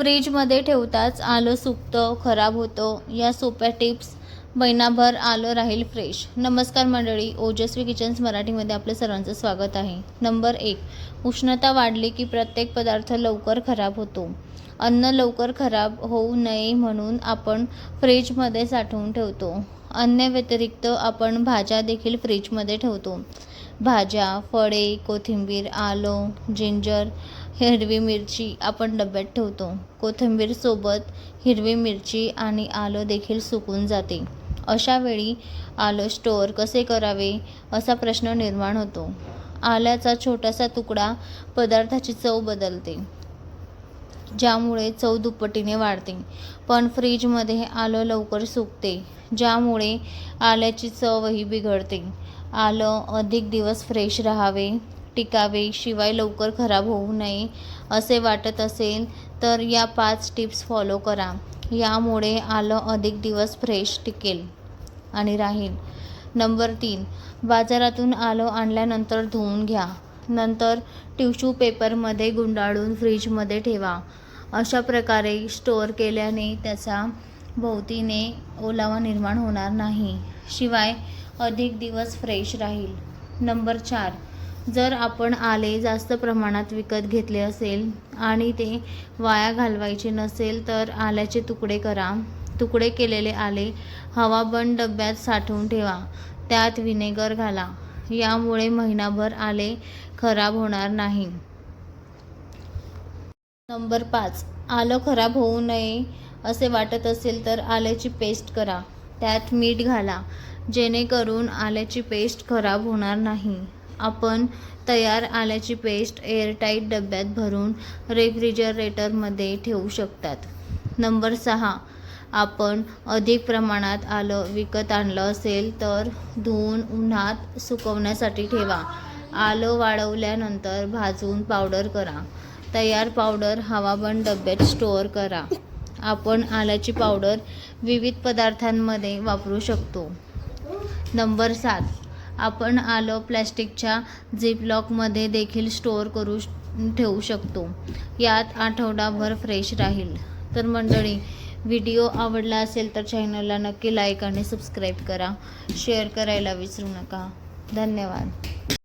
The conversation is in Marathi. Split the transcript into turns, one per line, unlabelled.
फ्रीजमध्ये ठेवताच आलं सुकतं खराब होतं. या सोप्या टिप्स महिनाभर आलं राहील फ्रेश. नमस्कार मंडळी ओजस्वी किचन्स मराठीमध्ये आपलं सर्वांचं स्वागत आहे. नंबर एक उष्णता वाढली की प्रत्येक पदार्थ लवकर खराब होतो. अन्न लवकर खराब होऊ नये म्हणून आपण फ्रीजमध्ये साठवून ठेवतो. अन्य व्यतिरिक्त आपण भाज्या देखील फ्रीजमध्ये ठेवतो. भाज्या फळे कोथिंबीर आलं जिंजर हिरवी मिरची आपण डब्यात ठेवतो. कोथिंबीरसोबत हिरवी मिरची आणि आलं देखील सुकून जाते. अशा वेळी आलं स्टोअर कसे करावे असा प्रश्न निर्माण होतो. आल्याचा छोटासा तुकडा पदार्थाची चव बदलते ज्यामुळे चव दुप्पटीने वाढते. पण फ्रीजमध्ये आलं लवकर सुकते ज्यामुळे आल्याची चवही बिघडते. आलं अधिक दिवस फ्रेश राहावे टिकावे शिवाय लवकर खराब होऊ नये असे वाटत असेल तर या पाच टिप्स फॉलो करा. यामुळे आलं अधिक दिवस फ्रेश टिकेल. आणि राहील. नंबर तीन बाजारातून आलं आणल्यानंतर धुवून घ्या. नंतर टिश्यू पेपरमध्ये गुंडाळून फ्रीजमध्ये ठेवा. अशा प्रकारे स्टोअर केल्याने त्याचा भोवतीने ओलावा निर्माण होणार नाही. शिवाय अधिक दिवस फ्रेश राहील. नंबर चार जर आपण आले जास्त प्रमाणात विकत घेतले असेल आणि ते वाया घालवायचे नसेल तर आल्याचे तुकडे करा. तुकडे केलेले आले हवाबंद डब्यात साठवून ठेवा. त्यात विनेगर घाला. यामुळे महिनाभर आले खराब होणार नाही. नंबर पाच. आलं खराब होऊ नये असे वाटत असेल तर आल्याची पेस्ट करा. त्यात मीठ घाला. जेणेकरून आल्याची पेस्ट खराब होणार नाही. आपण तयार आल्याची पेस्ट एअरटाईट डब्यात भरून रेफ्रिजरेटरमध्ये ठेवू शकतात. नंबर सहा आपण अधिक प्रमाणात आलं विकत आणलं असेल तर धुवून उन्हात सुकवण्यासाठी ठेवा. आलं वाळवल्यानंतर भाजून पावडर करा. तयार पावडर हवाबंद डब्यात स्टोअर करा. आपण आल्याची पावडर विविध पदार्थांमध्ये वापरू शकतो. नंबर सात आपण आलं प्लॅस्टिकच्या झिपलॉकमध्ये देखील स्टोअर करू ठेवू शकतो. यात आठवडाभर फ्रेश राहील. तर मंडळी व्हिडिओ आवडला असेल तर चॅनलला नक्की लाईक आणि सबस्क्राईब करा. शेअर करायला विसरू नका. धन्यवाद.